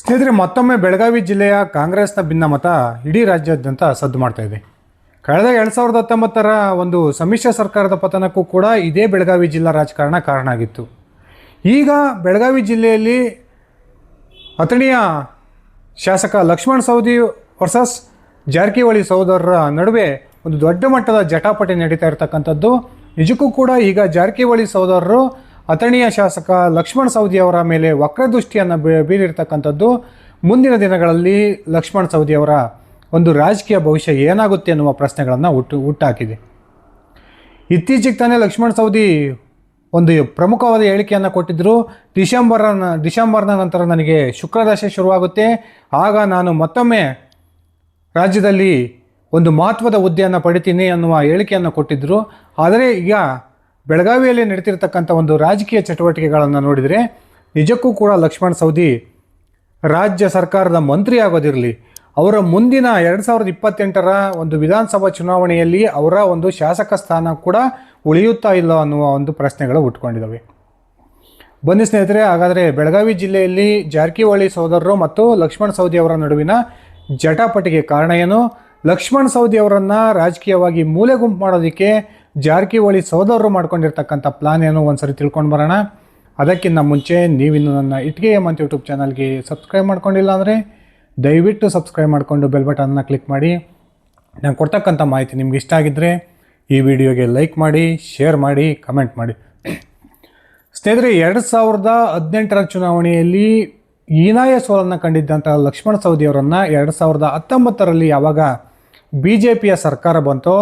ಸ್ನೇಹಿತರೆ, ಮತ್ತೊಮ್ಮೆ ಬೆಳಗಾವಿ ಜಿಲ್ಲೆಯ ಕಾಂಗ್ರೆಸ್ನ ಭಿನ್ನಮತ ಇಡೀ ರಾಜ್ಯಾದ್ಯಂತ ಸದ್ದು ಮಾಡ್ತಾ ಇದೆ. ಕಳೆದ ಎರಡು ಸಾವಿರದ ಹತ್ತೊಂಬತ್ತರ ಒಂದು ಸಮ್ಮಿಶ್ರ ಸರ್ಕಾರದ ಪತನಕ್ಕೂ ಕೂಡ ಇದೇ ಬೆಳಗಾವಿ ಜಿಲ್ಲಾ ರಾಜಕಾರಣ ಕಾರಣ ಆಗಿತ್ತು. ಈಗ ಬೆಳಗಾವಿ ಜಿಲ್ಲೆಯಲ್ಲಿ ಅಥಣಿಯ ಶಾಸಕ ಲಕ್ಷ್ಮಣ್ ಸೌದಿ ವರ್ಸಸ್ ಜಾರಕಿಹೊಳಿ ಸಹೋದರರ ನಡುವೆ ಒಂದು ದೊಡ್ಡ ಮಟ್ಟದ ಜಟಾಪಟಿ ನಡೀತಾ ಇರತಕ್ಕಂಥದ್ದು. ನಿಜಕ್ಕೂ ಕೂಡ ಈಗ ಜಾರಕಿಹೊಳಿ ಸಹೋದರರು ಅಥಣಿಯ ಶಾಸಕ ಲಕ್ಷ್ಮಣ್ ಸವದಿ ಅವರ ಮೇಲೆ ವಕ್ರದೃಷ್ಟಿಯನ್ನು ಬೀರಿರ್ತಕ್ಕಂಥದ್ದು, ಮುಂದಿನ ದಿನಗಳಲ್ಲಿ ಲಕ್ಷ್ಮಣ್ ಸವದಿ ಅವರ ಒಂದು ರಾಜಕೀಯ ಭವಿಷ್ಯ ಏನಾಗುತ್ತೆ ಅನ್ನುವ ಪ್ರಶ್ನೆಗಳನ್ನು ಹುಟ್ಟು, ಹುಟ್ಟಾಕಿದೆ. ಇತ್ತೀಚೆಗೆ ತಾನೇ ಲಕ್ಷ್ಮಣ್ ಸವದಿ ಒಂದು ಪ್ರಮುಖವಾದ ಹೇಳಿಕೆಯನ್ನು ಕೊಟ್ಟಿದ್ದರು ಡಿಸೆಂಬರ್ ಡಿಸೆಂಬರ್ನ ನಂತರ ನನಗೆ ಶುಕ್ರದಶೆ ಶುರುವಾಗುತ್ತೆ. ಆಗ ನಾನು ಮತ್ತೊಮ್ಮೆ ರಾಜ್ಯದಲ್ಲಿ ಒಂದು ಮಹತ್ವದ ಹುದ್ದೆಯನ್ನು ಪಡಿತೀನಿ ಅನ್ನುವ ಹೇಳಿಕೆಯನ್ನು ಕೊಟ್ಟಿದ್ದರು ಆದರೆ ಈಗ ಬೆಳಗಾವಿಯಲ್ಲಿ ನಡೀತಿರ್ತಕ್ಕಂಥ ಒಂದು ರಾಜಕೀಯ ಚಟುವಟಿಕೆಗಳನ್ನು ನೋಡಿದರೆ ನಿಜಕ್ಕೂ ಕೂಡ ಲಕ್ಷ್ಮಣ್ ಸವದಿ ರಾಜ್ಯ ಸರ್ಕಾರದ ಮಂತ್ರಿ ಆಗೋದಿರಲಿ, ಅವರ ಮುಂದಿನ ಎರಡು ಸಾವಿರದ ಇಪ್ಪತ್ತೆಂಟರ ಒಂದು ವಿಧಾನಸಭಾ ಚುನಾವಣೆಯಲ್ಲಿ ಅವರ ಒಂದು ಶಾಸಕ ಸ್ಥಾನ ಕೂಡ ಉಳಿಯುತ್ತಾ ಇಲ್ಲ ಅನ್ನುವ ಒಂದು ಪ್ರಶ್ನೆಗಳು ಉಟ್ಕೊಂಡಿದ್ದಾವೆ ಬನ್ನಿ ಸ್ನೇಹಿತರೆ, ಹಾಗಾದರೆ ಬೆಳಗಾವಿ ಜಿಲ್ಲೆಯಲ್ಲಿ ಜಾರಕಿಹೊಳಿ ಸೋದರರು ಮತ್ತು ಲಕ್ಷ್ಮಣ್ ಸವದಿ ಅವರ ನಡುವಿನ ಜಟಾಪಟಿಗೆ ಕಾರಣ ಏನು? ಲಕ್ಷ್ಮಣ್ ಸವದಿ ಅವರನ್ನು ರಾಜಕೀಯವಾಗಿ ಮೂಲೆ ಗುಂಪು ಮಾಡೋದಕ್ಕೆ ಜಾರಕಿಹೊಳಿ ಸಹೋದರರು ಮಾಡ್ಕೊಂಡಿರ್ತಕ್ಕಂಥ ಪ್ಲಾನ್ ಏನು ಒಂದ್ಸರಿ ತಿಳ್ಕೊಂಡು ಬರೋಣ. ಅದಕ್ಕಿಂತ ಮುಂಚೆ ನೀವಿನ್ನು ನನ್ನ ಇಟ್ಗೆ ಮಂತ್ ಯೂಟ್ಯೂಬ್ ಚಾನಲ್ಗೆ ಸಬ್ಸ್ಕ್ರೈಬ್ ಮಾಡ್ಕೊಂಡಿಲ್ಲ ಅಂದರೆ ದಯವಿಟ್ಟು ಸಬ್ಸ್ಕ್ರೈಬ್ ಮಾಡಿಕೊಂಡು ಬೆಲ್ ಬಟನ್ನ ಕ್ಲಿಕ್ ಮಾಡಿ. ನಾನು ಕೊಡ್ತಕ್ಕಂಥ ಮಾಹಿತಿ ನಿಮ್ಗೆ ಇಷ್ಟ ಆಗಿದ್ದರೆ ಈ ವಿಡಿಯೋಗೆ ಲೈಕ್ ಮಾಡಿ ಶೇರ್ ಮಾಡಿ ಕಮೆಂಟ್ ಮಾಡಿ. ಸ್ನೇಹಿತರೆ, ಎರಡು ಸಾವಿರದ ಹದಿನೆಂಟರ ಚುನಾವಣೆಯಲ್ಲಿ ಹೀನಾಯ ಸೋಲನ್ನು ಕಂಡಿದ್ದಂಥ ಲಕ್ಷ್ಮಣ ಸವದಿ ಅವರನ್ನು ಎರಡು ಸಾವಿರದ ಹತ್ತೊಂಬತ್ತರಲ್ಲಿ ಯಾವಾಗ ಬಿ ಜೆ ಪಿಯ ಸರ್ಕಾರ ಬಂತೋ,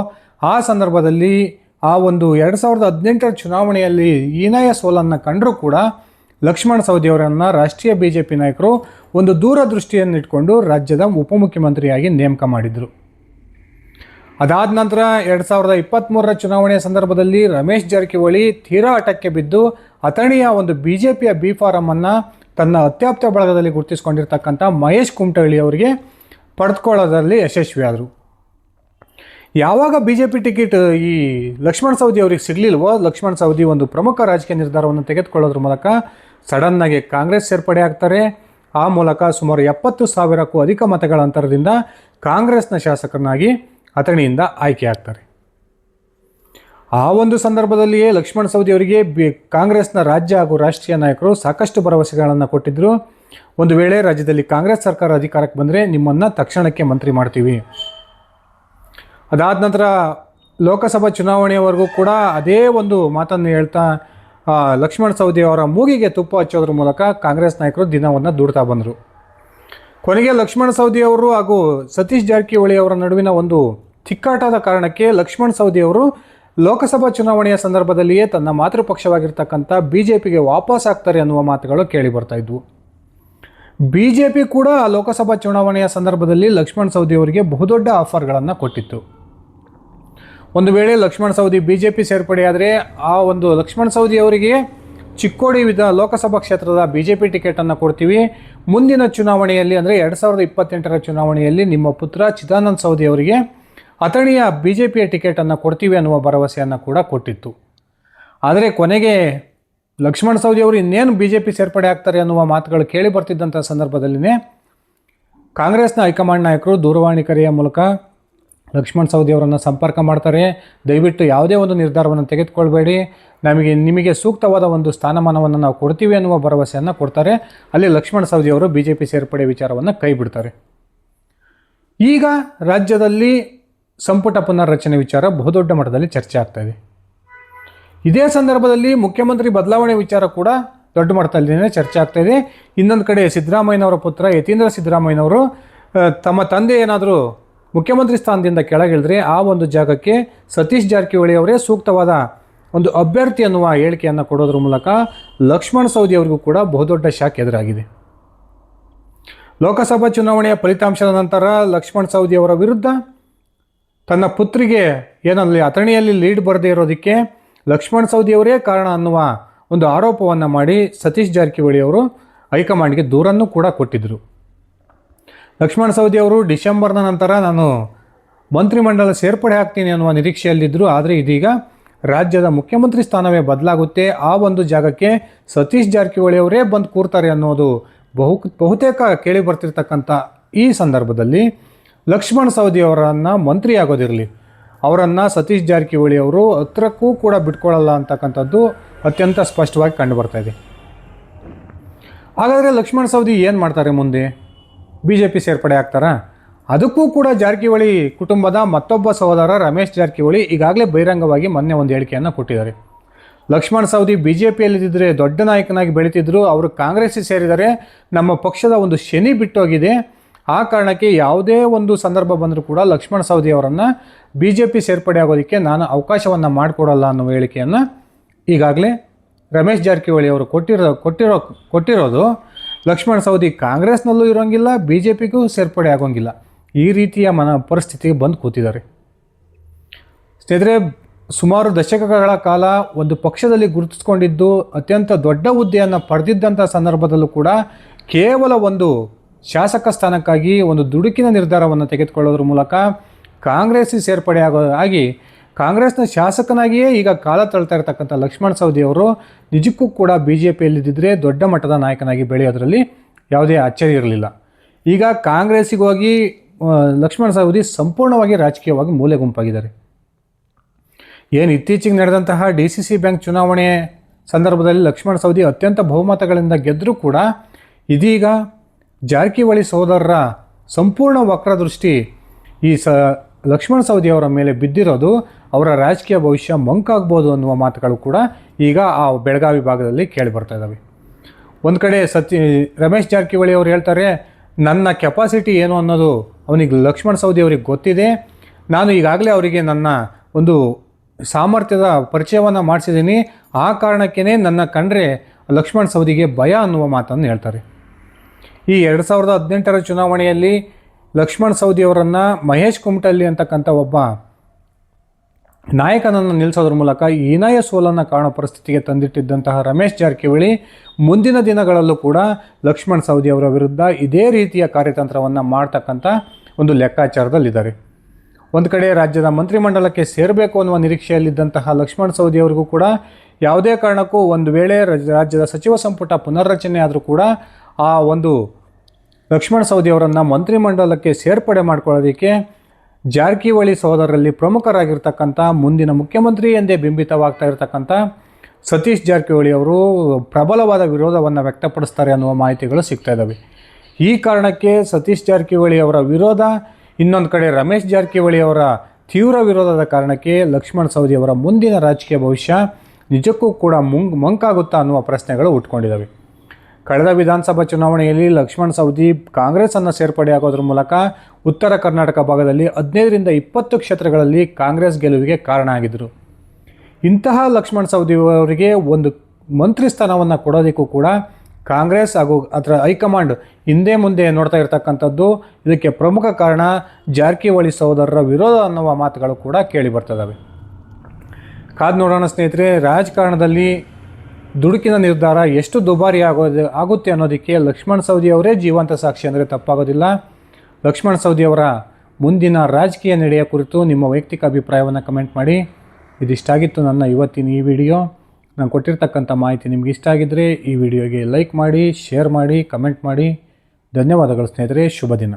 ಆ ಸಂದರ್ಭದಲ್ಲಿ ಆ ಒಂದು ಎರಡು ಸಾವಿರದ ಹದಿನೆಂಟರ ಚುನಾವಣೆಯಲ್ಲಿ ಹೀನಾಯ ಸೋಲನ್ನು ಕಂಡರೂ ಕೂಡ ಲಕ್ಷ್ಮಣ ಸವದಿ ಅವರನ್ನು ರಾಷ್ಟ್ರೀಯ ಬಿ ಜೆ ಪಿ ನಾಯಕರು ಒಂದು ದೂರದೃಷ್ಟಿಯನ್ನು ಇಟ್ಕೊಂಡು ರಾಜ್ಯದ ಉಪಮುಖ್ಯಮಂತ್ರಿಯಾಗಿ ನೇಮಕ ಮಾಡಿದರು. ಅದಾದ ನಂತರ ಎರಡು ಸಾವಿರದ ಇಪ್ಪತ್ತ್ಮೂರರ ಚುನಾವಣೆಯ ಸಂದರ್ಭದಲ್ಲಿ ರಮೇಶ್ ಜಾರಕಿಹೊಳಿ ತೀರಾ ಅಟಕ್ಕೆ ಬಿದ್ದು ಅಥಣಿಯ ಒಂದು ಬಿ ಜೆ ಪಿಯ ಬಿ ಫಾರಮನ್ನು ತನ್ನ ಅತ್ಯಾಪ್ತ ಬಳಗದಲ್ಲಿ ಗುರುತಿಸಿಕೊಂಡಿರ್ತಕ್ಕಂಥ ಮಹೇಶ್ ಕುಮಟಳ್ಳಿ ಅವರಿಗೆ ಪಡೆದುಕೊಳ್ಳೋದರಲ್ಲಿ ಯಶಸ್ವಿಯಾದರು. ಯಾವಾಗ ಬಿ ಜೆ ಪಿ ಟಿಕೆಟ್, ಈ ಲಕ್ಷ್ಮಣ್ ಸವದಿ ಅವರಿಗೆ ಸಿಗಲಿಲ್ವೋ, ಲಕ್ಷ್ಮಣ್ ಸವದಿ ಒಂದು ಪ್ರಮುಖ ರಾಜಕೀಯ ನಿರ್ಧಾರವನ್ನು ತೆಗೆದುಕೊಳ್ಳೋದ್ರ ಮೂಲಕ ಸಡನ್ನಾಗಿ ಕಾಂಗ್ರೆಸ್ ಸೇರ್ಪಡೆ ಆಗ್ತಾರೆ. ಆ ಮೂಲಕ ಸುಮಾರು ಎಪ್ಪತ್ತು ಸಾವಿರಕ್ಕೂ ಅಧಿಕ ಮತಗಳ ಅಂತರದಿಂದ ಕಾಂಗ್ರೆಸ್ನ ಶಾಸಕರನ್ನಾಗಿ ಅಥಣಿಯಿಂದ ಆಯ್ಕೆ ಆಗ್ತಾರೆ. ಆ ಒಂದು ಸಂದರ್ಭದಲ್ಲಿಯೇ ಲಕ್ಷ್ಮಣ್ ಸವದಿ ಅವರಿಗೆ ಬಿ, ಕಾಂಗ್ರೆಸ್ನ ರಾಜ್ಯ ಹಾಗೂ ರಾಷ್ಟ್ರೀಯ ನಾಯಕರು ಸಾಕಷ್ಟು ಭರವಸೆಗಳನ್ನು ಕೊಟ್ಟಿದ್ದರು ಒಂದು ವೇಳೆ ರಾಜ್ಯದಲ್ಲಿ ಕಾಂಗ್ರೆಸ್ ಸರ್ಕಾರ ಅಧಿಕಾರಕ್ಕೆ ಬಂದರೆ ನಿಮ್ಮನ್ನು ತಕ್ಷಣಕ್ಕೆ ಮಂತ್ರಿ ಮಾಡ್ತೀವಿ. ಅದಾದ ನಂತರ ಲೋಕಸಭಾ ಚುನಾವಣೆಯವರೆಗೂ ಕೂಡ ಅದೇ ಒಂದು ಮಾತನ್ನು ಹೇಳ್ತಾ ಲಕ್ಷ್ಮಣ ಸವದಿ ಅವರ ಮೂಗಿಗೆ ತುಪ್ಪ ಹಚ್ಚೋದ್ರ ಮೂಲಕ ಕಾಂಗ್ರೆಸ್ ನಾಯಕರು ದಿನವನ್ನು ದೂಡ್ತಾ ಬಂದರು. ಕೊನೆಗೆ ಲಕ್ಷ್ಮಣ್ ಸವದಿ ಅವರು ಹಾಗೂ ಸತೀಶ್ ಜಾರಕಿಹೊಳಿ ಅವರ ನಡುವಿನ ಒಂದು ತಿಕ್ಕಾಟದ ಕಾರಣಕ್ಕೆ ಲಕ್ಷ್ಮಣ್ ಸವದಿ ಅವರು ಲೋಕಸಭಾ ಚುನಾವಣೆಯ ಸಂದರ್ಭದಲ್ಲಿಯೇ ತನ್ನ ಮಾತೃಪಕ್ಷವಾಗಿರ್ತಕ್ಕಂಥ ಬಿ ಜೆ ಪಿಗೆ ವಾಪಸ್ ಆಗ್ತಾರೆ ಅನ್ನುವ ಮಾತುಗಳು ಕೇಳಿ ಬರ್ತಾ ಇದ್ವು. ಬಿ ಜೆ ಪಿ ಕೂಡ ಲೋಕಸಭಾ ಚುನಾವಣೆಯ ಸಂದರ್ಭದಲ್ಲಿ ಲಕ್ಷ್ಮಣ್ ಸವದಿ ಅವರಿಗೆ ಬಹುದೊಡ್ಡ ಆಫರ್ಗಳನ್ನು ಕೊಟ್ಟಿತ್ತು. ಒಂದು ವೇಳೆ Laxman Savadi B J P ಸೇರ್ಪಡೆಯಾದರೆ ಆ ಒಂದು ಲಕ್ಷ್ಮಣ ಸವದಿ ಅವರಿಗೆ ಚಿಕ್ಕೋಡಿ ವಿಧ ಲೋಕಸಭಾ ಕ್ಷೇತ್ರದ ಬಿ ಜೆ ಪಿ ಟಿಕೆಟನ್ನು ಕೊಡ್ತೀವಿ. ಮುಂದಿನ ಚುನಾವಣೆಯಲ್ಲಿ ಅಂದರೆ ಎರಡು ಸಾವಿರದ ಇಪ್ಪತ್ತೆಂಟರ ಚುನಾವಣೆಯಲ್ಲಿ ನಿಮ್ಮ ಪುತ್ರ ಚಿದಾನಂದ ಸೌದಿ ಅವರಿಗೆ ಅಥಣಿಯ ಬಿ ಜೆ ಪಿಯ ಟಿಕೆಟನ್ನು ಕೊಡ್ತೀವಿ ಅನ್ನುವ ಭರವಸೆಯನ್ನು ಕೂಡ ಕೊಟ್ಟಿತ್ತು. ಆದರೆ ಕೊನೆಗೆ ಲಕ್ಷ್ಮಣ ಸವದಿ ಅವರು ಇನ್ನೇನು ಬಿ ಜೆ ಪಿ ಸೇರ್ಪಡೆ ಆಗ್ತಾರೆ ಅನ್ನುವ ಮಾತುಗಳು ಕೇಳಿ ಬರ್ತಿದ್ದಂಥ ಸಂದರ್ಭದಲ್ಲಿನೇ ಕಾಂಗ್ರೆಸ್ನ ಹೈಕಮಾಂಡ್ ನಾಯಕರು ದೂರವಾಣಿ ಕರೆಯ ಮೂಲಕ ಲಕ್ಷ್ಮಣ್ ಸವದಿ ಅವರನ್ನು ಸಂಪರ್ಕ ಮಾಡ್ತಾರೆ. ದಯವಿಟ್ಟು ಯಾವುದೇ ಒಂದು ನಿರ್ಧಾರವನ್ನು ತೆಗೆದುಕೊಳ್ಬೇಡಿ. ನಮಗೆ, ನಿಮಗೆ ಸೂಕ್ತವಾದ ಒಂದು ಸ್ಥಾನಮಾನವನ್ನು ನಾವು ಕೊಡ್ತೀವಿ ಅನ್ನುವ ಭರವಸೆಯನ್ನು ಕೊಡ್ತಾರೆ. ಅಲ್ಲಿ ಲಕ್ಷ್ಮಣ್ ಸವದಿ ಅವರು ಬಿ ಜೆ ಪಿ ಸೇರ್ಪಡೆ ವಿಚಾರವನ್ನು ಕೈ ಬಿಡ್ತಾರೆ ಈಗ ರಾಜ್ಯದಲ್ಲಿ ಸಂಪುಟ ಪುನರ್ರಚನೆ ವಿಚಾರ ಬಹುದೊಡ್ಡ ಮಟ್ಟದಲ್ಲಿ ಚರ್ಚೆ ಆಗ್ತಾ ಇದೆ. ಸಂದರ್ಭದಲ್ಲಿ ಮುಖ್ಯಮಂತ್ರಿ ಬದಲಾವಣೆ ವಿಚಾರ ಕೂಡ ದೊಡ್ಡ ಮಟ್ಟದಲ್ಲಿನೇ ಚರ್ಚೆ ಆಗ್ತಾ ಇನ್ನೊಂದು ಕಡೆ ಸಿದ್ದರಾಮಯ್ಯನವರ ಪುತ್ರ ಯತೀಂದ್ರ ಸಿದ್ದರಾಮಯ್ಯನವರು ತಮ್ಮ ತಂದೆ ಏನಾದರೂ ಮುಖ್ಯಮಂತ್ರಿ ಸ್ಥಾನದಿಂದ ಕೆಳಗಿಳಿದ್ರೆ ಆ ಒಂದು ಜಾಗಕ್ಕೆ ಸತೀಶ್ ಜಾರಕಿಹೊಳಿ ಅವರೇ ಸೂಕ್ತವಾದ ಒಂದು ಅಭ್ಯರ್ಥಿ ಅನ್ನುವ ಹೇಳಿಕೆಯನ್ನು ಕೊಡೋದ್ರ ಮೂಲಕ ಲಕ್ಷ್ಮಣ್ ಸವದಿ ಅವರಿಗೂ ಕೂಡ ಬಹುದೊಡ್ಡ ಶಾಕ್ ಎದುರಾಗಿದೆ. ಲೋಕಸಭಾ ಚುನಾವಣೆಯ ಫಲಿತಾಂಶದ ನಂತರ ಲಕ್ಷ್ಮಣ್ ಸವದಿ ಅವರ ವಿರುದ್ಧ ತನ್ನ ಪುತ್ರಿಗೆ ಏನಲ್ಲಿ ಅಥಣಿಯಲ್ಲಿ ಲೀಡ್ ಬರದೇ ಇರೋದಕ್ಕೆ ಲಕ್ಷ್ಮಣ್ ಸವದಿ ಅವರೇ ಕಾರಣ ಅನ್ನುವ ಒಂದು ಆರೋಪವನ್ನು ಮಾಡಿ ಸತೀಶ್ ಜಾರಕಿಹೊಳಿ ಅವರು ಹೈಕಮಾಂಡ್ಗೆ ದೂರನ್ನು ಕೂಡ ಕೊಟ್ಟಿದ್ದರು ಲಕ್ಷ್ಮಣ್ ಸವದಿ ಅವರು, ಡಿಸೆಂಬರ್ನ ನಂತರ ನಾನು ಮಂತ್ರಿಮಂಡಲ ಸೇರ್ಪಡೆ ಆಗ್ತೀನಿ ಅನ್ನುವ ನಿರೀಕ್ಷೆಯಲ್ಲಿದ್ದರು ಆದರೆ ಇದೀಗ ರಾಜ್ಯದ ಮುಖ್ಯಮಂತ್ರಿ ಸ್ಥಾನವೇ ಬದಲಾಗುತ್ತೆ. ಆ ಒಂದು ಜಾಗಕ್ಕೆ ಸತೀಶ್ ಜಾರಕಿಹೊಳಿ ಅವರೇ ಬಂದು ಕೂರ್ತಾರೆ ಅನ್ನೋದು ಬಹು, ಬಹುತೇಕ ಕೇಳಿ ಬರ್ತಿರ್ತಕ್ಕಂಥ ಈ ಸಂದರ್ಭದಲ್ಲಿ ಲಕ್ಷ್ಮಣ್ ಸವದಿ ಅವರನ್ನು ಮಂತ್ರಿ ಆಗೋದಿರಲಿ. ಅವರನ್ನು ಸತೀಶ್ ಜಾರಕಿಹೊಳಿ ಅವರು ಹತ್ರಕ್ಕೂ ಕೂಡ ಬಿಟ್ಕೊಳ್ಳಲ್ಲ ಅಂತಕ್ಕಂಥದ್ದು ಅತ್ಯಂತ ಸ್ಪಷ್ಟವಾಗಿ ಕಂಡುಬರ್ತಾ ಇದೆ. ಹಾಗಾದರೆ ಲಕ್ಷ್ಮಣ್ ಸವದಿ ಏನು ಮಾಡ್ತಾರೆ ಮುಂದೆ? ಬಿ ಜೆ ಪಿ ಸೇರ್ಪಡೆ ಆಗ್ತಾರಾ? ಅದಕ್ಕೂ ಕೂಡ ಜಾರಕಿಹೊಳಿ ಕುಟುಂಬದ ಮತ್ತೊಬ್ಬ ಸಹೋದರ ರಮೇಶ್ ಜಾರಕಿಹೊಳಿ ಈಗಾಗಲೇ ಬಹಿರಂಗವಾಗಿ ಮೊನ್ನೆ ಒಂದು ಹೇಳಿಕೆಯನ್ನು ಕೊಟ್ಟಿದ್ದಾರೆ. ಲಕ್ಷ್ಮಣ್ ಸವದಿ ಬಿ ಜೆ ಪಿಯಲ್ಲಿದ್ದರೆ ದೊಡ್ಡ ನಾಯಕನಾಗಿ ಬೆಳೀತಿದ್ರು, ಅವರು ಕಾಂಗ್ರೆಸ್ಸಿಗೆ ಸೇರಿದರೆ ನಮ್ಮ ಪಕ್ಷದ ಒಂದು ಶನಿ ಬಿಟ್ಟೋಗಿದೆ. ಆ ಕಾರಣಕ್ಕೆ ಯಾವುದೇ ಒಂದು ಸಂದರ್ಭ ಬಂದರೂ ಕೂಡ ಲಕ್ಷ್ಮಣ್ ಸವದಿ ಅವರನ್ನು ಬಿ ಜೆ ಪಿ ಸೇರ್ಪಡೆ ಆಗೋದಕ್ಕೆ ನಾನು ಅವಕಾಶವನ್ನು ಮಾಡಿಕೊಡಲ್ಲ ಅನ್ನೋ ಹೇಳಿಕೆಯನ್ನು ಈಗಾಗಲೇ ರಮೇಶ್ ಜಾರಕಿಹೊಳಿ ಅವರು ಕೊಟ್ಟಿರೋ ಕೊಟ್ಟಿರೋ, ಕೊಟ್ಟಿರೋದು ಲಕ್ಷ್ಮಣ್ ಸವದಿ ಕಾಂಗ್ರೆಸ್ನಲ್ಲೂ ಇರೋಂಗಿಲ್ಲ ಬಿ ಜೆ ಪಿಗೂ ಸೇರ್ಪಡೆ ಆಗೋಂಗಿಲ್ಲ. ಈ ರೀತಿಯ ಮನ ಪರಿಸ್ಥಿತಿಗೆ ಬಂದು ಕೂತಿದ್ದಾರೆ. ಸ್ನೇಹಿತರೆ, ಸುಮಾರು ದಶಕಗಳ ಕಾಲ ಒಂದು ಪಕ್ಷದಲ್ಲಿ ಗುರುತಿಸ್ಕೊಂಡಿದ್ದು ಅತ್ಯಂತ ದೊಡ್ಡ ಹುದ್ದೆಯನ್ನು ಪಡೆದಿದ್ದಂಥ ಸಂದರ್ಭದಲ್ಲೂ ಕೂಡ ಕೇವಲ ಒಂದು ಶಾಸಕ ಸ್ಥಾನಕ್ಕಾಗಿ ಒಂದು ದುಡುಕಿನ ನಿರ್ಧಾರವನ್ನು ತೆಗೆದುಕೊಳ್ಳೋದ್ರ ಮೂಲಕ ಕಾಂಗ್ರೆಸ್ ಸೇರ್ಪಡೆ ಆಗೋ ಕಾಂಗ್ರೆಸ್ನ ಶಾಸಕನಾಗಿಯೇ ಈಗ ಕಾಲ ತಳ್ತಾ ಇರತಕ್ಕಂಥ ಲಕ್ಷ್ಮಣ ಸವದಿ ಅವರು ನಿಜಕ್ಕೂ ಕೂಡ ಬಿ ಜೆ ಪಿಯಲ್ಲಿದ್ದರೆ ದೊಡ್ಡ ಮಟ್ಟದ ನಾಯಕನಾಗಿ ಬೆಳೆಯೋದರಲ್ಲಿ ಯಾವುದೇ ಆಶ್ಚರ್ಯ ಇರಲಿಲ್ಲ. ಈಗ ಕಾಂಗ್ರೆಸ್ಸಿಗೆ ಹೋಗಿ ಲಕ್ಷ್ಮಣ ಲಕ್ಷ್ಮಣ್ ಸವದಿ ಸಂಪೂರ್ಣವಾಗಿ ರಾಜಕೀಯವಾಗಿ ಮೂಲೆ ಗುಂಪಾಗಿದ್ದಾರೆ. ಏನು ಇತ್ತೀಚೆಗೆ ನಡೆದಂತಹ ಡಿ ಸಿ ಸಿ ಬ್ಯಾಂಕ್ ಚುನಾವಣೆ ಸಂದರ್ಭದಲ್ಲಿ ಲಕ್ಷ್ಮಣ ಸವದಿ ಅತ್ಯಂತ ಬಹುಮತಗಳಿಂದ ಗೆದ್ದರೂ ಕೂಡ ಇದೀಗ ಜಾರಕಿಹೊಳಿ ಸಹೋದರರ ಸಂಪೂರ್ಣ ವಕ್ರದೃಷ್ಟಿ ಈ ಸ ಲಕ್ಷ್ಮಣ್ ಸವದಿ ಅವರ ಮೇಲೆ ಬಿದ್ದಿರೋದು ಅವರ ರಾಜಕೀಯ ಭವಿಷ್ಯ ಮಂಕಾಗ್ಬೋದು ಅನ್ನುವ ಮಾತುಗಳು ಕೂಡ ಈಗ ಆ ಬೆಳಗಾವಿ ಭಾಗದಲ್ಲಿ ಕೇಳಿ ಬರ್ತಾ ಇದ್ದಾವೆ ಒಂದು ಕಡೆ ಸತ್ಯ ರಮೇಶ್ ಜಾರಕಿಹೊಳಿ ಅವರು ಹೇಳ್ತಾರೆ, ನನ್ನ ಕೆಪಾಸಿಟಿ ಏನು ಅನ್ನೋದು ಅವನಿಗೆ ಲಕ್ಷ್ಮಣ ಸವದಿ ಅವರಿಗೆ ಗೊತ್ತಿದೆ. ನಾನು ಈಗಾಗಲೇ ಅವರಿಗೆ ನನ್ನ ಒಂದು ಸಾಮರ್ಥ್ಯದ ಪರಿಚಯವನ್ನು ಮಾಡಿಸಿದ್ದೀನಿ. ಆ ಕಾರಣಕ್ಕೇ ನನ್ನ ಕಂಡ್ರೆ ಲಕ್ಷ್ಮಣ್ ಸವದಿಗೆ ಭಯ ಅನ್ನುವ ಮಾತನ್ನು ಹೇಳ್ತಾರೆ. ಈ ಎರಡು ಸಾವಿರದ ಹದಿನೆಂಟರ ಚುನಾವಣೆಯಲ್ಲಿ ಲಕ್ಷ್ಮಣ್ ಸೌದಿಯವರನ್ನು ಮಹೇಶ್ ಕುಮಟಳ್ಳಿ ಅಂತಕ್ಕಂಥ ಒಬ್ಬ ನಾಯಕನನ್ನು ನಿಲ್ಲಿಸೋದ್ರ ಮೂಲಕ ಹೀನಾಯ ಸೋಲನ್ನು ಕಾಣೋ ಪರಿಸ್ಥಿತಿಗೆ ತಂದಿಟ್ಟಿದ್ದಂತಹ ರಮೇಶ್ ಜಾರಕಿಹೊಳಿ ಮುಂದಿನ ದಿನಗಳಲ್ಲೂ ಕೂಡ ಲಕ್ಷ್ಮಣ್ ಸವದಿ ಅವರ ವಿರುದ್ಧ ಇದೇ ರೀತಿಯ ಕಾರ್ಯತಂತ್ರವನ್ನು ಮಾಡ್ತಕ್ಕಂಥ ಒಂದು ಲೆಕ್ಕಾಚಾರದಲ್ಲಿದ್ದಾರೆ. ಒಂದು ಕಡೆ ರಾಜ್ಯದ ಮಂತ್ರಿಮಂಡಲಕ್ಕೆ ಸೇರಬೇಕು ಅನ್ನುವ ನಿರೀಕ್ಷೆಯಲ್ಲಿದ್ದಂತಹ ಲಕ್ಷ್ಮಣ್ ಸವದಿ ಅವರಿಗೂ ಕೂಡ ಯಾವುದೇ ಕಾರಣಕ್ಕೂ ಒಂದು ವೇಳೆ ರಾಜ್ಯದ ಸಚಿವ ಸಂಪುಟ ಪುನರ್ರಚನೆ ಆದರೂ ಕೂಡ ಆ ಒಂದು ಲಕ್ಷ್ಮಣ್ ಸವದಿ ಅವರನ್ನು ಮಂತ್ರಿಮಂಡಲಕ್ಕೆ ಸೇರ್ಪಡೆ ಮಾಡ್ಕೊಳ್ಳೋದಕ್ಕೆ ಜಾರಕಿಹೊಳಿ ಸಹೋದರರಲ್ಲಿ ಪ್ರಮುಖರಾಗಿರ್ತಕ್ಕಂಥ ಮುಂದಿನ ಮುಖ್ಯಮಂತ್ರಿ ಎಂದೇ ಬಿಂಬಿತವಾಗ್ತಾ ಇರತಕ್ಕಂಥ ಸತೀಶ್ ಜಾರಕಿಹೊಳಿ ಅವರು ಪ್ರಬಲವಾದ ವಿರೋಧವನ್ನು ವ್ಯಕ್ತಪಡಿಸ್ತಾರೆ ಅನ್ನುವ ಮಾಹಿತಿಗಳು ಸಿಗ್ತಾ ಇದ್ದಾವೆ ಈ ಕಾರಣಕ್ಕೆ ಸತೀಶ್ ಜಾರಕಿಹೊಳಿ ಅವರ ವಿರೋಧ, ಇನ್ನೊಂದು ಕಡೆ ರಮೇಶ್ ಜಾರಕಿಹೊಳಿ ಅವರ ತೀವ್ರ ವಿರೋಧದ ಕಾರಣಕ್ಕೆ ಲಕ್ಷ್ಮಣ ಸವದಿ ಅವರ ಮುಂದಿನ ರಾಜಕೀಯ ಭವಿಷ್ಯ ನಿಜಕ್ಕೂ ಕೂಡ ಮುಂಗ್, ಮಂಕಾಗುತ್ತಾ ಅನ್ನುವ ಪ್ರಶ್ನೆಗಳು ಹುಟ್ಕೊಂಡಿದ್ದಾವೆ ಕಳೆದ ವಿಧಾನಸಭಾ ಚುನಾವಣೆಯಲ್ಲಿ ಲಕ್ಷ್ಮಣ್ ಸವದಿ ಕಾಂಗ್ರೆಸ್ಸನ್ನು ಸೇರ್ಪಡೆಯಾಗೋದ್ರ ಮೂಲಕ ಉತ್ತರ ಕರ್ನಾಟಕ ಭಾಗದಲ್ಲಿ ಹದಿನೈದರಿಂದ ಇಪ್ಪತ್ತು ಕ್ಷೇತ್ರಗಳಲ್ಲಿ ಕಾಂಗ್ರೆಸ್ ಗೆಲುವಿಗೆ ಕಾರಣ ಆಗಿದ್ದರು. ಇಂತಹ ಲಕ್ಷ್ಮಣ್ ಸವದಿ ಅವರಿಗೆ ಒಂದು ಮಂತ್ರಿ ಸ್ಥಾನವನ್ನು ಕೊಡೋದಕ್ಕೂ ಕೂಡ ಕಾಂಗ್ರೆಸ್ ಹಾಗೂ ಅದರ ಹೈಕಮಾಂಡ್ ಹಿಂದೆ ಮುಂದೆ ನೋಡ್ತಾ ಇರತಕ್ಕಂಥದ್ದು. ಇದಕ್ಕೆ ಪ್ರಮುಖ ಕಾರಣ ಜಾರಕಿಹೊಳಿ ಸಹೋದರರ ವಿರೋಧ ಅನ್ನುವ ಮಾತುಗಳು ಕೂಡ ಕೇಳಿ ಬರ್ತದವೆ. ಕಾದು ನೋಡೋಣ ಸ್ನೇಹಿತರೆ, ರಾಜಕಾರಣದಲ್ಲಿ ದುಡುಕಿನ ನಿರ್ಧಾರ ಎಷ್ಟು ದುಬಾರಿ ಆಗೋದು ಆಗುತ್ತೆ ಅನ್ನೋದಕ್ಕೆ ಲಕ್ಷ್ಮಣ್ ಸವದಿ ಅವರೇ ಜೀವಂತ ಸಾಕ್ಷಿ ಅಂದರೆ ತಪ್ಪಾಗೋದಿಲ್ಲ. ಲಕ್ಷ್ಮಣ್ ಸವದಿ ಅವರ ಮುಂದಿನ ರಾಜಕೀಯ ನಡೆಯ ಕುರಿತು ನಿಮ್ಮ ವೈಯಕ್ತಿಕ ಅಭಿಪ್ರಾಯವನ್ನು ಕಮೆಂಟ್ ಮಾಡಿ. ಇದಿಷ್ಟಾಗಿತ್ತು ನನ್ನ ಇವತ್ತಿನ ಈ ವಿಡಿಯೋ. ನಾನು ಕೊಟ್ಟಿರ್ತಕ್ಕಂಥ ಮಾಹಿತಿ ನಿಮ್ಗೆ ಇಷ್ಟ ಆಗಿದ್ದರೆ ಈ ವಿಡಿಯೋಗೆ ಲೈಕ್ ಮಾಡಿ, ಶೇರ್ ಮಾಡಿ, ಕಮೆಂಟ್ ಮಾಡಿ. ಧನ್ಯವಾದಗಳು ಸ್ನೇಹಿತರೆ, ಶುಭ ದಿನ.